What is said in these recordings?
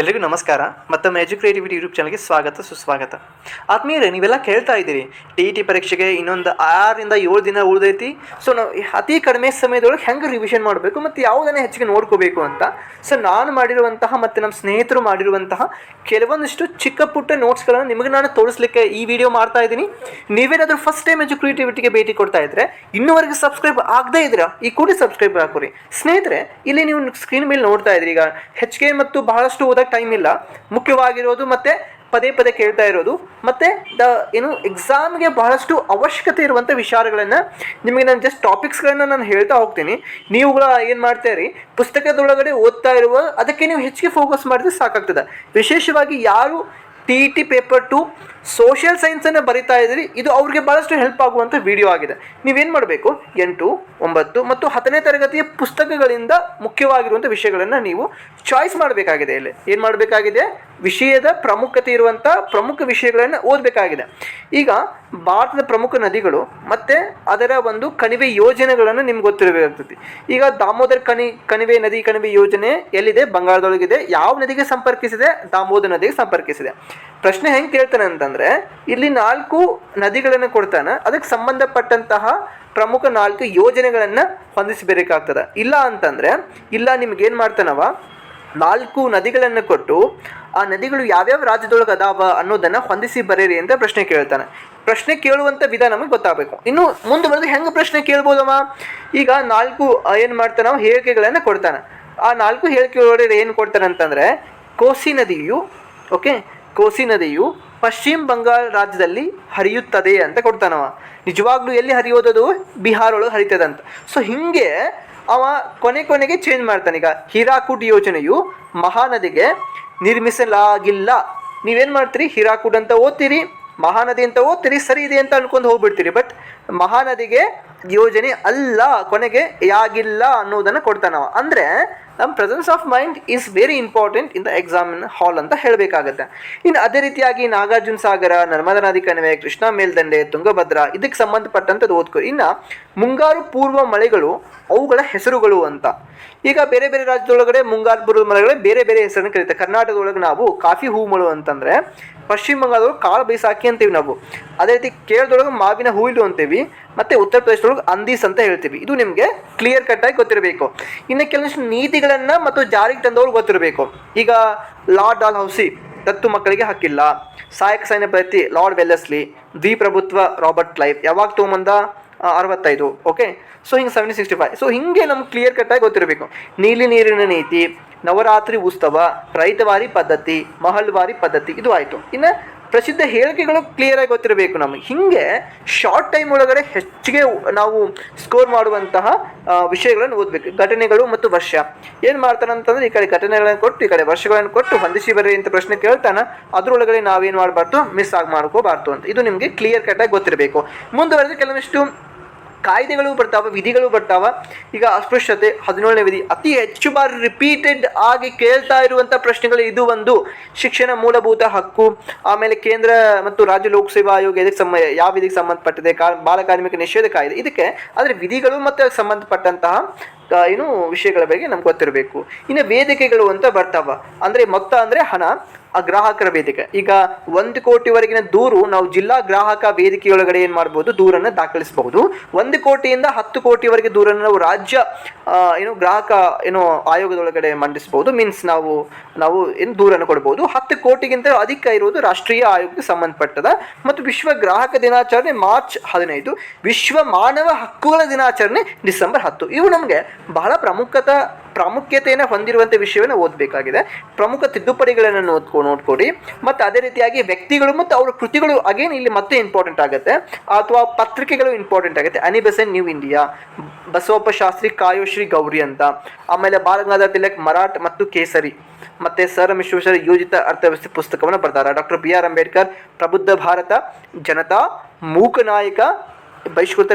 ಎಲ್ರಿಗೂ ನಮಸ್ಕಾರ. ಮತ್ತೊಮ್ಮೆ ಎಜು ಕ್ರಿಯೇಟಿವಿಟಿ ಯೂಟ್ಯೂಬ್ ಚಾನಲ್ಗೆ ಸ್ವಾಗತ, ಸುಸ್ವಾಗತ. ಆತ್ಮೀಯರೇ, ನೀವೆಲ್ಲ ಕೇಳ್ತಾ ಇದ್ದೀರಿ ಟಿ ಇ ಟಿ ಪರೀಕ್ಷೆಗೆ ಇನ್ನೊಂದು ಆರರಿಂದ ಏಳು ದಿನ ಉಳಿದೈತಿ. ಸೊ ನಾವು ಅತಿ ಕಡಿಮೆ ಸಮಯದೊಳಗೆ ಹೆಂಗೆ ರಿವಿಷನ್ ಮಾಡಬೇಕು ಮತ್ತು ಯಾವುದನ್ನು ಹೆಚ್ಚಿಗೆ ನೋಡ್ಕೋಬೇಕು ಅಂತ. ಸೊ ನಾನು ಮಾಡಿರುವಂತಹ ಮತ್ತು ನಮ್ಮ ಸ್ನೇಹಿತರು ಮಾಡಿರುವಂತಹ ಕೆಲವೊಂದಿಷ್ಟು ಚಿಕ್ಕ ಪುಟ್ಟ ನೋಟ್ಸ್ಗಳನ್ನು ನಿಮಗೆ ನಾನು ತೋರಿಸ್ಲಿಕ್ಕೆ ಈ ವಿಡಿಯೋ ಮಾಡ್ತಾ ಇದ್ದೀನಿ. ನೀವೇನಾದರೂ ಫಸ್ಟ್ ಟೈಮ್ ಎಜು ಕ್ರಿಯೇಟಿವಿಟಿಗೆ ಭೇಟಿ ಕೊಡ್ತಾ ಇದ್ದರೆ ಇನ್ನೂವರೆಗೆ ಸಬ್ಸ್ಕ್ರೈಬ್ ಆಗದೇ ಇದ್ರೆ ಈ ಕೂಡಿ ಸಬ್ಸ್ಕ್ರೈಬ್ ಹಾಕೋರಿ ಸ್ನೇಹಿತರೆ, ಇಲ್ಲಿ ನೀವು ಸ್ಕ್ರೀನ್ ಮೇಲೆ ನೋಡ್ತಾ ಇದ್ರಿ ಈಗ ಹೆಚ್ಚಿಗೆ ಮತ್ತು ಬಹಳಷ್ಟು ಟೈಮ್ ಇಲ್ಲ. ಮುಖ್ಯವಾಗಿರೋದು ಮತ್ತೆ ಪದೇ ಪದೇ ಕೇಳ್ತಾ ಇರೋದು. ಮತ್ತೆ ದ ಏನು ಎಕ್ಸಾಮ್ಗೆ ಬಹಳಷ್ಟು ಅವಶ್ಯಕತೆ ಇರುವಂಥ ವಿಚಾರಗಳನ್ನು ನಿಮಗೆ ನಾನು ಜಸ್ಟ್ ಟಾಪಿಕ್ಸ್ಗಳನ್ನು ನಾನು ಹೇಳ್ತಾ ಹೋಗ್ತೀನಿ. ನೀವುಗಳ ಏನು ಮಾಡ್ತೀರಿ ಪುಸ್ತಕದೊಳಗಡೆ ಓದ್ತಾ ಇರುವ, ಅದಕ್ಕೆ ನೀವು ಹೆಚ್ಚಿಗೆ ಫೋಕಸ್ ಮಾಡಿದ್ರೆ ಸಾಕಾಗ್ತದೆ. ವಿಶೇಷವಾಗಿ ಯಾರು T E T paper two social ಸೈನ್ಸನ್ನು ಬರಿತಾ ಇದ್ದೀರಿ. ಇದು ಅವ್ರಿಗೆ ಭಾಳಷ್ಟು ಹೆಲ್ಪ್ ಆಗುವಂಥ ವಿಡಿಯೋ ಆಗಿದೆ. ನೀವೇನು ಮಾಡಬೇಕು? ಎಂಟು, ಒಂಬತ್ತು ಮತ್ತು ಹತ್ತನೇ ತರಗತಿಯ ಪುಸ್ತಕಗಳಿಂದ ಮುಖ್ಯವಾಗಿರುವಂಥ ವಿಷಯಗಳನ್ನು ನೀವು ಚಾಯ್ಸ್ ಮಾಡಬೇಕಾಗಿದೆ ಇಲ್ಲಿ. ಏನು ಮಾಡಬೇಕಾಗಿದೆ? ವಿಷಯದ ಪ್ರಮುಖತೆ ಇರುವಂಥ ಪ್ರಮುಖ ವಿಷಯಗಳನ್ನು ಓದಬೇಕಾಗಿದೆ. ಈಗ ಭಾರತದ ಪ್ರಮುಖ ನದಿಗಳು ಮತ್ತು ಅದರ ಒಂದು ಕಣಿವೆ ಯೋಜನೆಗಳನ್ನು ನಿಮ್ಗೆ ಗೊತ್ತಿರಬೇಕಾಗ್ತದೆ. ಈಗ ದಾಮೋದರ ಕಣಿ, ಕಣಿವೆ ನದಿ ಕಣಿವೆ ಯೋಜನೆ ಎಲ್ಲಿದೆ? ಬಂಗಾಳದೊಳಗಿದೆ. ಯಾವ ನದಿಗೆ ಸಂಪರ್ಕಿಸಿದೆ? ದಾಮೋದರ ನದಿಗೆ ಸಂಪರ್ಕಿಸಿದೆ. ಪ್ರಶ್ನೆ ಹೆಂಗೆ ಕೇಳ್ತಾನೆ ಅಂತಂದರೆ, ಇಲ್ಲಿ ನಾಲ್ಕು ನದಿಗಳನ್ನು ಕೊಡ್ತಾನೆ, ಅದಕ್ಕೆ ಸಂಬಂಧಪಟ್ಟಂತಹ ಪ್ರಮುಖ ನಾಲ್ಕು ಯೋಜನೆಗಳನ್ನು ಹೊಂದಿಸಬೇಕಾಗ್ತದೆ. ಇಲ್ಲ ಅಂತಂದರೆ, ಇಲ್ಲ ನಿಮ್ಗೇನು ಮಾಡ್ತಾನವ? ನಾಲ್ಕು ನದಿಗಳನ್ನು ಕೊಟ್ಟು, ಆ ನದಿಗಳು ಯಾವ್ಯಾವ ರಾಜ್ಯದೊಳಗೆ ಅದಾವ ಅನ್ನೋದನ್ನು ಹೊಂದಿಸಿ ಬರೀರಿ ಅಂತ ಪ್ರಶ್ನೆ ಕೇಳ್ತಾನೆ. ಪ್ರಶ್ನೆ ಕೇಳುವಂಥ ವಿಧ ನಮಗೆ ಗೊತ್ತಾಗಬೇಕು. ಇನ್ನು ಮುಂದೆ ಬಂದು ಹೆಂಗೆ ಪ್ರಶ್ನೆ ಕೇಳ್ಬೋದವ? ಈಗ ನಾಲ್ಕು ಏನು ಮಾಡ್ತಾನವ? ಹೇಳಿಕೆಗಳನ್ನು ಕೊಡ್ತಾನೆ. ಆ ನಾಲ್ಕು ಹೇಳಿಕೆ ಏನು ಕೊಡ್ತಾನೆ ಅಂತಂದರೆ, ಕೋಸಿ ನದಿಯು ಓಕೆ ಕೋಸಿ ನದಿಯು ಪಶ್ಚಿಮ ಬಂಗಾಳ ರಾಜ್ಯದಲ್ಲಿ ಹರಿಯುತ್ತದೆ ಅಂತ ಕೊಡ್ತಾನವ. ನಿಜವಾಗ್ಲೂ ಎಲ್ಲಿ ಹರಿಯೋದದು? ಬಿಹಾರ ಒಳಗೆ ಹರಿತದಂತ. ಸೊ ಹಿಂಗೆ ಅವ ಕೊನೆ ಕೊನೆಗೆ ಚೇಂಜ್ ಮಾಡ್ತಾನೆ. ಈಗ ಹೀರಾಕೂಟ್ ಯೋಜನೆಯು ಮಹಾನದಿಗೆ ನಿರ್ಮಿಸಲಾಗಿಲ್ಲ. ನೀವೇನು ಮಾಡ್ತೀರಿ? ಹೀರಾಕೂಟ್ ಅಂತ ಓದ್ತೀರಿ, ಮಹಾನದಿ ಅಂತ ಓದ್ತೀರಿ, ಸರಿ ಇದೆ ಅಂತ ಅನ್ಕೊಂಡು ಹೋಗ್ಬಿಡ್ತೀರಿ. ಬಟ್ ಮಹಾನದಿಗೆ ಯೋಜನೆ ಅಲ್ಲ, ಕೊನೆಗೆ ಯಾಗಿಲ್ಲ ಅನ್ನೋದನ್ನು ಕೊಡ್ತಾನವ. ಅಂದರೆ ನಮ್ಮ presence of mind is very important in the examination hall ಅಂತ ಹೇಳಬೇಕಾಗತ್ತೆ. ಇನ್ನು ಅದೇ ರೀತಿಯಾಗಿ ನಾಗಾರ್ಜುನ ಸಾಗರ ನರ್ಮದಾ ನದಿ ಕಣಿವೆ ಕೃಷ್ಣಾ ಮೇಲ್ದಂಡೆ, ತುಂಗಭದ್ರಾ ಇದಕ್ಕೆ ಸಂಬಂಧಪಟ್ಟಂಥದ್ದು ಓದ್ಕೋ. ಇನ್ನು ಮುಂಗಾರು ಪೂರ್ವ ಮಳೆಗಳು ಅವುಗಳ ಹೆಸರುಗಳು ಅಂತ. ಈಗ ಬೇರೆ ಬೇರೆ ರಾಜ್ಯದೊಳಗಡೆ ಮುಂಗಾರು ಪೂರ್ವ ಮಳೆಗಳೇ ಬೇರೆ ಬೇರೆ ಹೆಸರನ್ನು ಕರೀತಾರೆ. ಕರ್ನಾಟಕದೊಳಗೆ ನಾವು ಕಾಫಿ ಹೂಮಳು ಅಂತಂದರೆ ಪಶ್ಚಿಮ ಬಂಗಾಳದೊಳಗೆ ಕಾಳು ಬೈಸಾಕಿ ಅಂತೀವಿ ನಾವು. ಅದೇ ರೀತಿ ಕೇರಳದೊಳಗೆ ಮಾವಿನ ಹೂವಿಲು ಅಂತೀವಿ, ಮತ್ತು ಉತ್ತರ ಪ್ರದೇಶದೊಳಗೆ ಅಂದೀಸ್ ಅಂತ ಹೇಳ್ತೀವಿ. ಇದು ನಿಮಗೆ ಕ್ಲಿಯರ್ ಕಟ್ಟಾಗಿ ಗೊತ್ತಿರಬೇಕು. ಇನ್ನು ಕೆಲವೊಂದಿಷ್ಟು ನೀತಿಗಳನ್ನು ಮತ್ತು ಜಾರಿಗೆ ತಂದವರು ಗೊತ್ತಿರಬೇಕು. ಈಗ ಲಾರ್ಡ್ ಡಾಲ್ ಹೌಸಿ ದತ್ತು ಮಕ್ಕಳಿಗೆ ಹಕ್ಕಿಲ್ಲ. ಸಹಾಯಕ ಸೈನ್ಯ ಪ್ರತಿ ಲಾರ್ಡ್ ವೆಲ್ಲಸ್ಲಿ, ದ್ವಿಪ್ರಭುತ್ವ ರಾಬರ್ಟ್ ಕ್ಲೈವ್, ಯಾವಾಗ ತೊಗೊಂಬಂದ? ಅರವತ್ತೈದು ಓಕೆ ಸೊ ಹಿಂಗೆ ಸೆವೆಂಟಿ ಸಿಕ್ಸ್ಟಿ ಫೈವ್ ಸೊ ಹಿಂಗೆ ನಮ್ಗೆ ಕ್ಲಿಯರ್ ಕಟ್ಟಾಗಿ ಗೊತ್ತಿರಬೇಕು. ನೀಲಿ ನೀರಿನ ನೀತಿ, ನವರಾತ್ರಿ ಉತ್ಸವ, ರೈತವಾರಿ ಪದ್ಧತಿ, ಮಹಲ್ವಾರಿ ಪದ್ಧತಿ, ಇದು ಆಯಿತು. ಇನ್ನು ಪ್ರಸಿದ್ಧ ಹೇಳಿಕೆಗಳು ಕ್ಲಿಯರಾಗಿ ಗೊತ್ತಿರಬೇಕು ನಮಗೆ. ಹಿಂಗೆ ಶಾರ್ಟ್ ಟೈಮ್ ಒಳಗಡೆ ಹೆಚ್ಚಿಗೆ ನಾವು ಸ್ಕೋರ್ ಮಾಡುವಂತಹ ವಿಷಯಗಳನ್ನು ಓದಬೇಕು. ಘಟನೆಗಳು ಮತ್ತು ವರ್ಷ. ಏನು ಮಾಡ್ತಾನೆ ಅಂತಂದ್ರೆ ಈ ಕಡೆ ಘಟನೆಗಳನ್ನು ಕೊಟ್ಟು, ಈ ಕಡೆ ವರ್ಷಗಳನ್ನು ಕೊಟ್ಟು ಹೊಂದಿಸಿ ಬರ್ರಿ ಅಂತ ಪ್ರಶ್ನೆ ಕೇಳ್ತಾನೆ. ಅದರೊಳಗಡೆ ನಾವೇನು ಮಾಡಬಾರ್ದು? ಮಿಸ್ ಆಗಿ ಮಾಡ್ಕೋಬಾರ್ದು ಅಂತ. ಇದು ನಿಮಗೆ ಕ್ಲಿಯರ್ ಕಟ್ಟಾಗಿ ಗೊತ್ತಿರಬೇಕು. ಮುಂದುವರೆದು ಕೆಲವೊಂದಿಷ್ಟು ಕಾಯ್ದೆಗಳು ಬರ್ತಾವ, ವಿಧಿಗಳು ಬರ್ತಾವ, ಈಗ ಅಸ್ಪೃಶ್ಯತೆ ಹದಿನೇಳನೇ ವಿಧಿ. ಅತಿ ಹೆಚ್ಚು ಬಾರಿ ರಿಪೀಟೆಡ್ ಆಗಿ ಕೇಳ್ತಾ ಇರುವಂಥ ಪ್ರಶ್ನೆಗಳು ಇದು ಒಂದು. ಶಿಕ್ಷಣ ಮೂಲಭೂತ ಹಕ್ಕು, ಆಮೇಲೆ ಕೇಂದ್ರ ಮತ್ತು ರಾಜ್ಯ ಲೋಕಸೇವಾ ಆಯೋಗ ಇದಕ್ಕೆ ಸಂಬ, ಯಾವ ವಿಧಿಗೆ ಸಂಬಂಧಪಟ್ಟಿದೆ, ಕಾ, ಬಾಲ ಕಾರ್ಮಿಕ ನಿಷೇಧ ಕಾಯ್ದೆ. ಇದಕ್ಕೆ, ಆದರೆ ವಿಧಿಗಳು ಮತ್ತು ಸಂಬಂಧಪಟ್ಟಂತಹ ಏನು ವಿಷಯಗಳ ಬಗ್ಗೆ ನಮ್ಗೆ ಗೊತ್ತಿರಬೇಕು. ಇನ್ನು ವೇದಿಕೆಗಳು ಅಂತ ಬರ್ತಾವ. ಅಂದರೆ ಮೊತ್ತ ಅಂದರೆ ಹಣ, ಆ ಗ್ರಾಹಕರ ವೇದಿಕೆ. ಈಗ ಒಂದು ಕೋಟಿವರೆಗಿನ ದೂರು ನಾವು ಜಿಲ್ಲಾ ಗ್ರಾಹಕ ವೇದಿಕೆಯೊಳಗಡೆ ಏನು ಮಾಡ್ಬೋದು? ದೂರನ್ನು ದಾಖಲಿಸಬಹುದು. ಒಂದು ಕೋಟಿಯಿಂದ ಹತ್ತು ಕೋಟಿವರೆಗೆ ದೂರನ್ನು ನಾವು ರಾಜ್ಯ ಏನು ಗ್ರಾಹಕ, ಏನು ಆಯೋಗದೊಳಗಡೆ ಮಂಡಿಸ್ಬೋದು ಮೀನ್ಸ್ ನಾವು ನಾವು ಏನು ದೂರನ್ನು ಕೊಡ್ಬೋದು. ಹತ್ತು ಕೋಟಿಗಿಂತ ಅಧಿಕ ಇರುವುದು ರಾಷ್ಟ್ರೀಯ ಆಯೋಗಕ್ಕೆ ಸಂಬಂಧಪಟ್ಟದ ಮತ್ತು ವಿಶ್ವ ಗ್ರಾಹಕ ದಿನಾಚರಣೆ ಮಾರ್ಚ್ ಹದಿನೈದು. ವಿಶ್ವ ಮಾನವ ಹಕ್ಕುಗಳ ದಿನಾಚರಣೆ ಡಿಸೆಂಬರ್ ಹತ್ತು. ಇವು ನಮಗೆ ಬಹಳ ಪ್ರಮುಖತ ಪ್ರಾಮುಖ್ಯತೆಯನ್ನು ಹೊಂದಿರುವಂಥ ವಿಷಯವನ್ನು ಓದಬೇಕಾಗಿದೆ. ಪ್ರಮುಖ ತಿದ್ದುಪಡಿಗಳನ್ನು ನೋಡ್ಕೊ ನೋಡ್ಕೊಡಿ ಮತ್ತು ಅದೇ ರೀತಿಯಾಗಿ ವ್ಯಕ್ತಿಗಳು ಮತ್ತು ಅವರ ಕೃತಿಗಳು ಅಗೇನ್ ಇಲ್ಲಿ ಮತ್ತೆ ಇಂಪಾರ್ಟೆಂಟ್ ಆಗುತ್ತೆ. ಅಥವಾ ಪತ್ರಿಕೆಗಳು ಇಂಪಾರ್ಟೆಂಟ್ ಆಗುತ್ತೆ. Annie Besant New India, Basavappa Shastri ಕಾಯೋಶ್ರೀ Gauri ಅಂತ. ಆಮೇಲೆ ಬಾಲಗಂಗಾಧರ ತಿಲಕ್ ಮರಾಠ್ ಮತ್ತು ಕೇಸರಿ. ಮತ್ತು ಸರ್ ವಿಶ್ವೇಶ್ವರ ಯೋಜಿತ ಅರ್ಥವ್ಯವಸ್ಥೆ ಪುಸ್ತಕವನ್ನು ಬರ್ತಾರೆ ಡಾಕ್ಟರ್ ಬಿ ಆರ್ ಅಂಬೇಡ್ಕರ್, ಪ್ರಬುದ್ಧ ಭಾರತ, ಜನತಾ ಮೂಕನಾಯಕ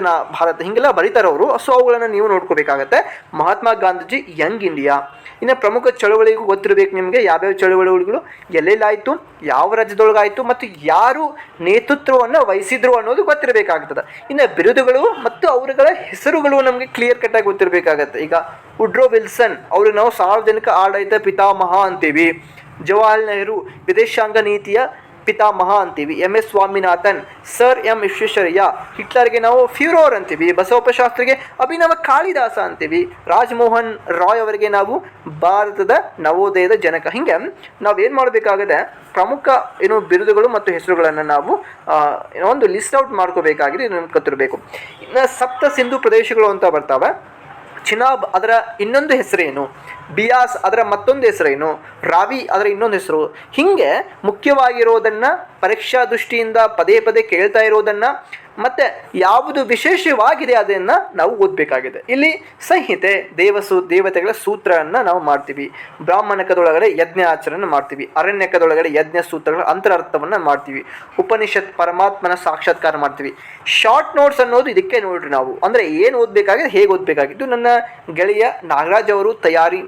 ನಾ ಭಾರತ ಹಿಂಗೆಲ್ಲ ಬರೀತಾರೆ ಅವರು. ಸೊ ಅವುಗಳನ್ನು ನೀವು ನೋಡ್ಕೋಬೇಕಾಗತ್ತೆ. Mahatma Gandhiji young India. ಇನ್ನು ಪ್ರಮುಖ ಚಳುವಳಿಗೂ ಗೊತ್ತಿರಬೇಕು ನಿಮಗೆ ಯಾವ್ಯಾವ ಚಳುವಳಿಗಳು ಎಲ್ಲೆಲ್ಲಾಯಿತು ಯಾವ ರಾಜ್ಯದೊಳಗಾಯಿತು ಮತ್ತು ಯಾರು ನೇತೃತ್ವವನ್ನು ವಹಿಸಿದ್ರು ಅನ್ನೋದು ಗೊತ್ತಿರಬೇಕಾಗ್ತದೆ. ಇನ್ನು ಬಿರುದುಗಳು ಮತ್ತು ಅವರುಗಳ ಹೆಸರುಗಳು ನಮಗೆ ಕ್ಲಿಯರ್ ಕಟ್ಟಾಗಿ ಗೊತ್ತಿರಬೇಕಾಗತ್ತೆ. ಈಗ ಉಡ್ರೋ ವಿಲ್ಸನ್, ಅವರು ನಾವು ಸಾರ್ವಜನಿಕ ಆಡಳಿತ ಪಿತಾಮಹ ಅಂತೀವಿ. ಜವಾಹರ್ ನೆಹರು ವಿದೇಶಾಂಗ ನೀತಿಯ ಪಿತಾಮಹ ಅಂತೀವಿ. M. S. Swaminathan, sir M. Visvesvaraya, ಹಿಟ್ಲರ್ಗೆ ನಾವು ಫ್ಯೂರೋರ್ ಅಂತೀವಿ. ಬಸವಪ್ಪ ಶಾಸ್ತ್ರಿಗೆ ಅಭಿನವ ಕಾಳಿದಾಸ ಅಂತೀವಿ. ರಾಜಮೋಹನ್ ರಾಯ್ ಅವರಿಗೆ ನಾವು ಭಾರತದ ನವೋದಯದ ಜನಕ. ಹಿಂಗೆ ಏನು ಮಾಡಬೇಕಾಗದೆ ಪ್ರಮುಖ ಏನು ಬಿರುದುಗಳು ಮತ್ತು ಹೆಸರುಗಳನ್ನು ನಾವು ಒಂದು ಲಿಸ್ಟ್ ಔಟ್ ಮಾಡ್ಕೋಬೇಕಾಗಿದೆ ಕತ್ತಿರಬೇಕು. ಇನ್ನು ಸಪ್ತ ಸಿಂಧು ಪ್ರದೇಶಗಳು ಅಂತ ಬರ್ತಾವೆ. ಚಿನಾಬ್ ಅದರ ಇನ್ನೊಂದು ಹೆಸರೇನು? ಬಿಯಾಸ್ ಅದರ ಮತ್ತೊಂದು ಹೆಸರೇನು? ರಾವಿ ಅದರ ಇನ್ನೊಂದು ಹೆಸರು. ಹೀಗೆ ಮುಖ್ಯವಾಗಿರೋದನ್ನು ಪರೀಕ್ಷಾ ದೃಷ್ಟಿಯಿಂದ ಪದೇ ಪದೇ ಕೇಳ್ತಾ ಇರೋದನ್ನು ಮತ್ತು ಯಾವುದು ವಿಶೇಷವಾಗಿದೆ ಅದನ್ನು ನಾವು ಓದಬೇಕಾಗಿದೆ. ಇಲ್ಲಿ ಸಂಹಿತೆ, ದೇವಸು, ದೇವತೆಗಳ ಸೂತ್ರವನ್ನು ನಾವು ಮಾಡ್ತೀವಿ. ಬ್ರಾಹ್ಮಣಕದೊಳಗಡೆ ಯಜ್ಞ ಆಚರಣೆ ಮಾಡ್ತೀವಿ. ಅರಣ್ಯಕದೊಳಗಡೆ ಯಜ್ಞ ಸೂತ್ರಗಳ ಅಂತರಾರ್ಥವನ್ನು ಮಾಡ್ತೀವಿ. ಉಪನಿಷತ್ ಪರಮಾತ್ಮನ ಸಾಕ್ಷಾತ್ಕಾರ ಮಾಡ್ತೀವಿ. ಶಾರ್ಟ್ ನೋಟ್ಸ್ ಅನ್ನೋದು ಇದಕ್ಕೆ ನೋಡ್ರಿ ನಾವು. ಅಂದರೆ ಏನು ಓದಬೇಕಾಗಿದೆ, ಹೇಗೆ ಓದಬೇಕಾಗಿದ್ದು ನನ್ನ ಗೆಳೆಯ ನಾಗರಾಜ್ ಅವರು ತಯಾರಿ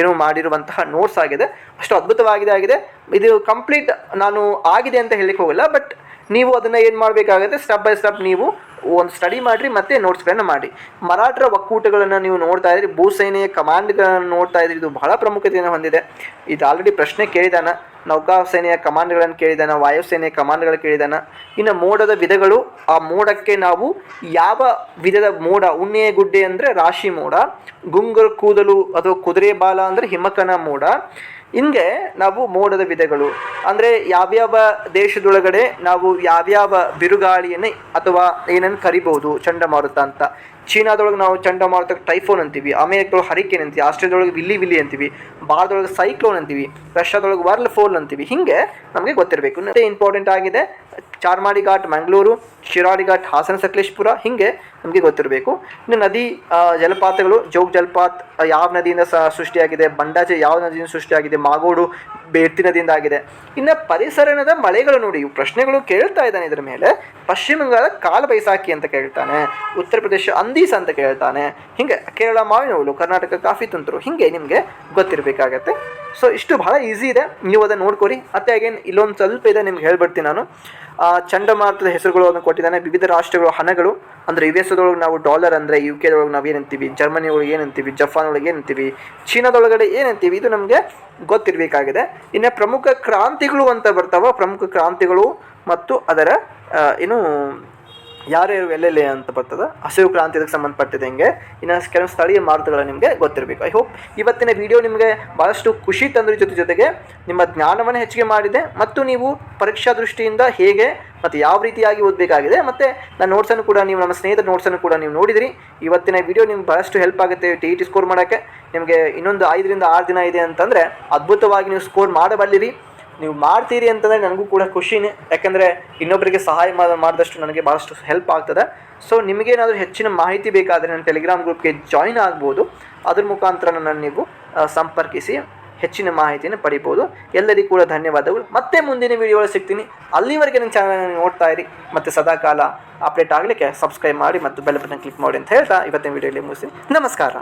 ಏನು ಮಾಡಿರುವಂತಹ ನೋಟ್ಸ್ ಆಗಿದೆ. ಅಷ್ಟು ಅದ್ಭುತವಾಗಿದೆ, ಆಗಿದೆ. ಇದು ಕಂಪ್ಲೀಟ್ ನಾನು ಆಗಿದೆ ಅಂತ ಹೇಳಲಿಕ್ಕೆ ಹೋಗಲ್ಲ ಬಟ್ ನೀವು ಅದನ್ನು ಏನು ಮಾಡಬೇಕಾಗುತ್ತೆ? ಸ್ಟೆಪ್ ಬೈ ಸ್ಟೆಪ್ ನೀವು ಒಂದು ಸ್ಟಡಿ ಮಾಡಿರಿ, ಮತ್ತೆ ನೋಟ್ಸ್ಗಳನ್ನು ಮಾಡಿ ಮರಾಠರ ಒಕ್ಕೂಟಗಳನ್ನು ನೀವು ನೋಡ್ತಾ ಇದ್ರಿ ಭೂಸೇನೆಯ ಕಮಾಂಡ್ಗಳನ್ನು ನೋಡ್ತಾ ಇದ್ರಿ, ಇದು ಬಹಳ ಪ್ರಾಮುಖ್ಯತೆಯನ್ನು ಹೊಂದಿದೆ. ಇದು ಆಲ್ರೆಡಿ ಪ್ರಶ್ನೆ ಕೇಳಿದಾನ. ನೌಕಾ ಸೇನೆಯ ಕಮಾಂಡ್ಗಳನ್ನು ಕೇಳಿದಾನ ವಾಯುಸೇನೆಯ ಕಮಾಂಡ್ಗಳು ಕೇಳಿದಾನ. ಇನ್ನು ಮೋಡದ ವಿಧಗಳು, ಆ ಮೋಡಕ್ಕೆ ನಾವು ಯಾವ ವಿಧದ ಮೋಡ? ಉಣ್ಣೆಯ ಗುಡ್ಡೆ ಅಂದರೆ ರಾಶಿ ಮೋಡ ಗುಂಗರ್ ಕೂದಲು ಅಥವಾ ಕುದುರೆ ಬಾಲ ಅಂದರೆ ಹಿಮಕನ ಮೋಡ ಹಿಂಗೆ ನಾವು ಮೋಡದ ವಿಧಗಳು, ಅಂದರೆ ಯಾವ್ಯಾವ ದೇಶದೊಳಗಡೆ ನಾವು ಯಾವ್ಯಾವ ಬಿರುಗಾಳಿಯನ್ನು ಅಥವಾ ಏನನ್ನು ಕರಿಬಹುದು, ಚಂಡಮಾರುತ ಅಂತ. ಚೀನಾದೊಳಗೆ ನಾವು ಚಂಡಮಾರುತಕ್ಕೆ ಟೈಫೋನ್ ಅಂತೀವಿ, ಅಮೇರಿಕದೊಳಗೆ ಹರಿಕೇನ್ ಅಂತೀವಿ, ಆಸ್ಟ್ರೇಲಿಯಾದೊಳಗೆ ವಿಲ್ಲಿ ವಿಲ್ಲಿ ಅಂತೀವಿ, ಭಾರತದೊಳಗೆ ಸೈಕ್ಲೋನ್ ಅಂತೀವಿ, ರಷ್ಯಾದೊಳಗೆ ವರ್ಲ್ ಫೋಲ್ ಅಂತೀವಿ, ಹಿಂಗೆ ನಮಗೆ ಗೊತ್ತಿರಬೇಕು. ಮತ್ತೆ ಇಂಪಾರ್ಟೆಂಟ್ ಆಗಿದೆ ಚಾರ್ಮಾಡಿ ಘಾಟ್ ಮಂಗಳೂರು ಶಿರಾಡಿ ಘಾಟ್ ಹಾಸನ ಸಕಲೇಶ್ಪುರ ಹಿಂಗೆ ನಮಗೆ ಗೊತ್ತಿರಬೇಕು. ಇನ್ನು ನದಿ ಜಲಪಾತಗಳು, ಜೋಗ ಜಲಪಾತ ಯಾವ ನದಿಯಿಂದ ಸಹ ಸೃಷ್ಟಿಯಾಗಿದೆ, ಬಂಡಾಜೆ ಯಾವ ನದಿಯಿಂದ ಸೃಷ್ಟಿಯಾಗಿದೆ, ಮಾಗೋಡು ಆಗಿದೆ ಇನ್ನು ಪರಿಸರಣದ ಮಳೆಗಳು ನೋಡಿ ಪ್ರಶ್ನೆಗಳು ಕೇಳ್ತಾ ಇದ್ದಾನೆ ಇದರ ಮೇಲೆ. ಪಶ್ಚಿಮ ಬಂಗಾಳ ಕಾಲ ಬೈಸಾಖಿ ಅಂತ ಕೇಳ್ತಾನೆ. ಉತ್ತರ ಪ್ರದೇಶ ಅಂದೀಸ್ ಅಂತ ಕೇಳ್ತಾನೆ. ಹಿಂಗೆ ಕೇರಳ ಮಾವಿನ ಕರ್ನಾಟಕ ಕಾಫಿ ತುಂತರು, ಹಿಂಗೆ ನಿಮಗೆ ಗೊತ್ತಿರಬೇಕಾಗತ್ತೆ. ಸೊ ಇಷ್ಟು ಬಹಳ ಈಸಿ ಇದೆ. ನೀವು ಅದನ್ನು ನೋಡ್ಕೊರಿ. ಮತ್ತೆ ಅಗೇನ್ ಇಲ್ಲೊಂದು ಸ್ವಲ್ಪ ಇದೆ, ನಿಮ್ಗೆ ಹೇಳ್ಬಿಡ್ತೀನಿ ನಾನು. ಚಂಡಮಾರುತದ ಹೆಸರುಗಳು ಅದನ್ನು ಕೊಟ್ಟಿದ್ದಾನೆ. ವಿವಿಧ ರಾಷ್ಟ್ರಗಳ, ಹಣಗಳು, ಅಂದರೆ ಯು ಎಸ್ ಒಳಗೆ ನಾವು ಡಾಲರ್ ಅಂದರೆ ಯು ಕೆದೊಳಗೆ ನಾವು ಏನಂತೀವಿ ಜರ್ಮನಿ ಒಳಗೆ ಏನಂತೀವಿ ಜಪಾನ್ ಒಳಗೆ ಏನಂತೀವಿ ಚೀನಾದೊಳಗಡೆ ಏನಂತೀವಿ ಇದು ನಮಗೆ ಗೊತ್ತಿರಬೇಕಾಗಿದೆ. ಇನ್ನು ಪ್ರಮುಖ ಕ್ರಾಂತಿಗಳು ಅಂತ ಬರ್ತಾವ. ಪ್ರಮುಖ ಕ್ರಾಂತಿಗಳು ಮತ್ತು ಅದರ ಏನು ಯಾರ್ಯಾರು ಎಲ್ಲೆಲ್ಲಿ ಅಂತ ಬರ್ತದೆ ಹಸಿರು ಕ್ರಾಂತಿ ಇದಕ್ಕೆ ಸಂಬಂಧಪಟ್ಟಿದೆ ಹಿಂಗೆ. ಇನ್ನು ಕೆಲವು ಸ್ಥಳೀಯ ಮಾರುತಗಳು ನಿಮಗೆ ಗೊತ್ತಿರಬೇಕು. ಐ ಹೋಪ್ ಇವತ್ತಿನ ವಿಡಿಯೋ ನಿಮಗೆ ಭಾಳಷ್ಟು ಖುಷಿ ತಂದ್ರ ಜೊತೆ ಜೊತೆಗೆ ನಿಮ್ಮ ಜ್ಞಾನವನ್ನು ಹೆಚ್ಚಿಗೆ ಮಾಡಿದೆ ಮತ್ತು ನೀವು ಪರೀಕ್ಷಾ ದೃಷ್ಟಿಯಿಂದ ಹೇಗೆ ಮತ್ತು ಯಾವ ರೀತಿಯಾಗಿ ಓದಬೇಕಾಗಿದೆ ಮತ್ತು ನನ್ನ ನೋಟ್ಸನ್ನು ಕೂಡ ನೀವು ನಮ್ಮ ಸ್ನೇಹಿತರ ನೋಟ್ಸನ್ನು ಕೂಡ ನೀವು ನೋಡಿದಿರಿ. ಇವತ್ತಿನ ವಿಡಿಯೋ ನಿಮ್ಗೆ ಭಾಳಷ್ಟು ಹೆಲ್ಪ್ ಆಗುತ್ತೆ ಟಿ ಇ ಟಿ ಸ್ಕೋರ್ ಮಾಡೋಕ್ಕೆ. ನಿಮಗೆ ಇನ್ನೊಂದು ಐದರಿಂದ ಆರು ದಿನ ಇದೆ ಅಂತಂದರೆ ಅದ್ಭುತವಾಗಿ ನೀವು ಸ್ಕೋರ್ ಮಾಡಬಲ್ಲಿರಿ. ನೀವು ಮಾಡ್ತೀರಿ ಅಂತಂದರೆ ನನಗೂ ಕೂಡ ಖುಷಿನೇ. ಯಾಕಂದರೆ ಇನ್ನೊಬ್ಬರಿಗೆ ಸಹಾಯ ಮಾಡ ಮಾಡಿದಷ್ಟು ನನಗೆ ಭಾಳಷ್ಟು ಹೆಲ್ಪ್ ಆಗ್ತದೆ. ಸೊ ನಿಮಗೇನಾದರೂ ಹೆಚ್ಚಿನ ಮಾಹಿತಿ ಬೇಕಾದರೆ ನನ್ನ ಟೆಲಿಗ್ರಾಮ್ ಗ್ರೂಪ್ಗೆ ಜಾಯಿನ್ ಆಗ್ಬೋದು. ಅದ್ರ ಮುಖಾಂತರ ನನ್ನನ್ನು ನೀವು ಸಂಪರ್ಕಿಸಿ ಹೆಚ್ಚಿನ ಮಾಹಿತಿಯನ್ನು ಪಡಿಬೋದು. ಎಲ್ಲರಿಗೂ ಕೂಡ ಧನ್ಯವಾದಗಳು. ಮತ್ತೆ ಮುಂದಿನ ವಿಡಿಯೋ ಸಿಗ್ತೀನಿ. ಅಲ್ಲಿವರೆಗೆ ನನ್ನ ಚಾನಲ್ ನೋಡ್ತಾ ಇರಿ. ಮತ್ತು ಸದಾಕಾಲ ಅಪ್ಡೇಟ್ ಆಗಲಿಕ್ಕೆ ಸಬ್ಸ್ಕ್ರೈಬ್ ಮಾಡಿ ಮತ್ತು ಬೆಲ್ ಬಟನ್ ಕ್ಲಿಕ್ ಮಾಡಿ ಅಂತ ಹೇಳ್ತಾ ಇವತ್ತಿನ ವಿಡಿಯೋಲಿ ಮುಗಿಸಿ ನಮಸ್ಕಾರ.